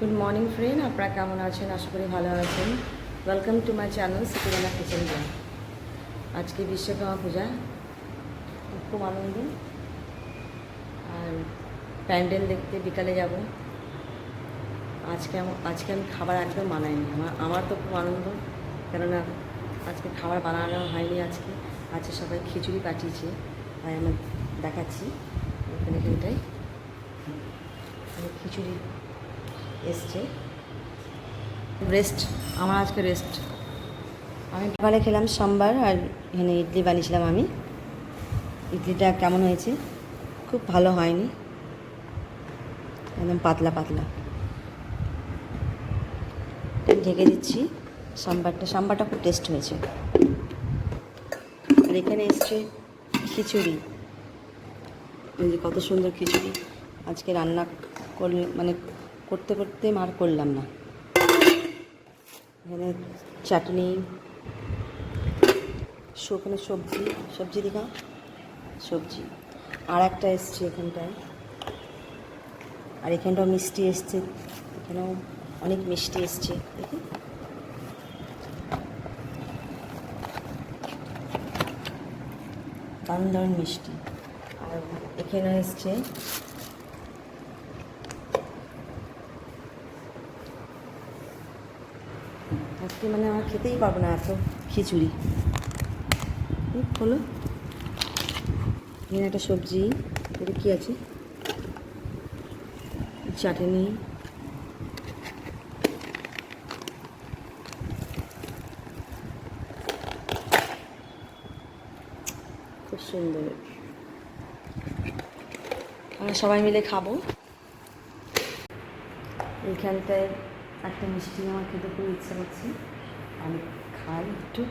Good morning friend আপনারা কেমন আছেন? আশা করি ভালো আছেন। ওয়েলকাম টু মাই চ্যানেল সিকিরানা কিচেন ব্লগ আজকে বিশ্বকর্মা পূজা। খুব আনন্দ। আর প্যান্ডেল দেখতে বিকালে যাব। আজকে আজকে আমি খাবার একদম বানাইনি। আমার আমার তো খুব আনন্দ। কেননা আজকে খাবার বানানো হয়নি আজকে। আজকে সবাই খিচুড়ি পাঠিয়েছে। তাই আমি দেখাচ্ছি। এখানে এখানটায় খিচুড়ি এসছে। রেস্ট আমার আজকে রেস্ট আমি সকালে খেলাম সোমবার আর এখানে ইডলি বানিয়েছিলাম আমি। ইডলিটা কেমন হয়েছে? খুব ভালো হয়নি। একদম পাতলা পাতলা। ঢেকে দিচ্ছি সাম্বারটা। সাম্বারটা খুব টেস্ট হয়েছে। আর এখানে এসছে খিচুড়ি। কত সুন্দর খিচুড়ি। আজকে রান্না করলে মানে করতে করতে মার করলাম না। এখানে চাটনি ওখানে সবজি সবজি দেখা সবজি। আর একটা এসছে এখানটায়। আর এখানটাও মিষ্টি এসছে। এখানেও অনেক মিষ্টি এসছে। দেখি। দারুণ দারুণ মিষ্টি। আর এখানে এসছে আজকে মানে আমার খেতেই পারব না এত খিচুড়ি। হলো। এখানে একটা সবজি, এটা কী আছে? চাটনি। খুব সুন্দর। আমরা সবাই মিলে খাব। এইখানটায় একটা মিষ্টি আমার খেতে খুব ইচ্ছা করছে। আমি খাই একটু।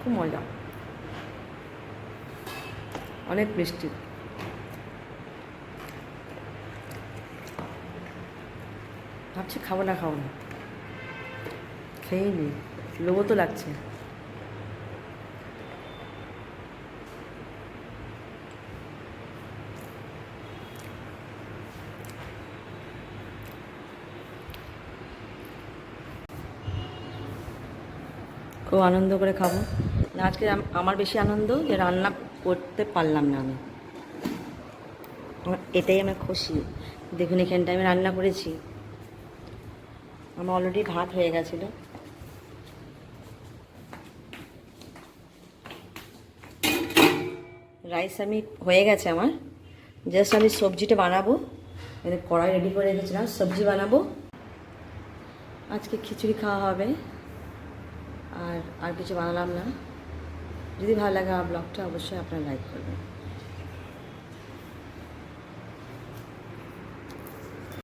খুব মজা। অনেক মিষ্টি। ভাবছি খাব না খাব না। খেয়েই নি। লোভও তো লাগছে। খুব আনন্দ করে খাব। আজকে আমার বেশি আনন্দ যে রান্না করতে পারলাম না আমি। এটাই আমার খুশি। দেখুন এখানটা আমি রান্না করেছি। আমার অলরেডি ভাত হয়ে গেছিল। রাইস আমি হয়ে গেছে আমার। জাস্ট আমি সবজিটা বানাবো। মানে কড়াই রেডি করে রেখেছিলাম, সবজি বানাবো। আজকে খিচুড়ি খাওয়া হবে। আর আর কিছু বানালাম না। যদি ভালো লাগে আমার ব্লগটা অবশ্যই আপনারা লাইক করবেন।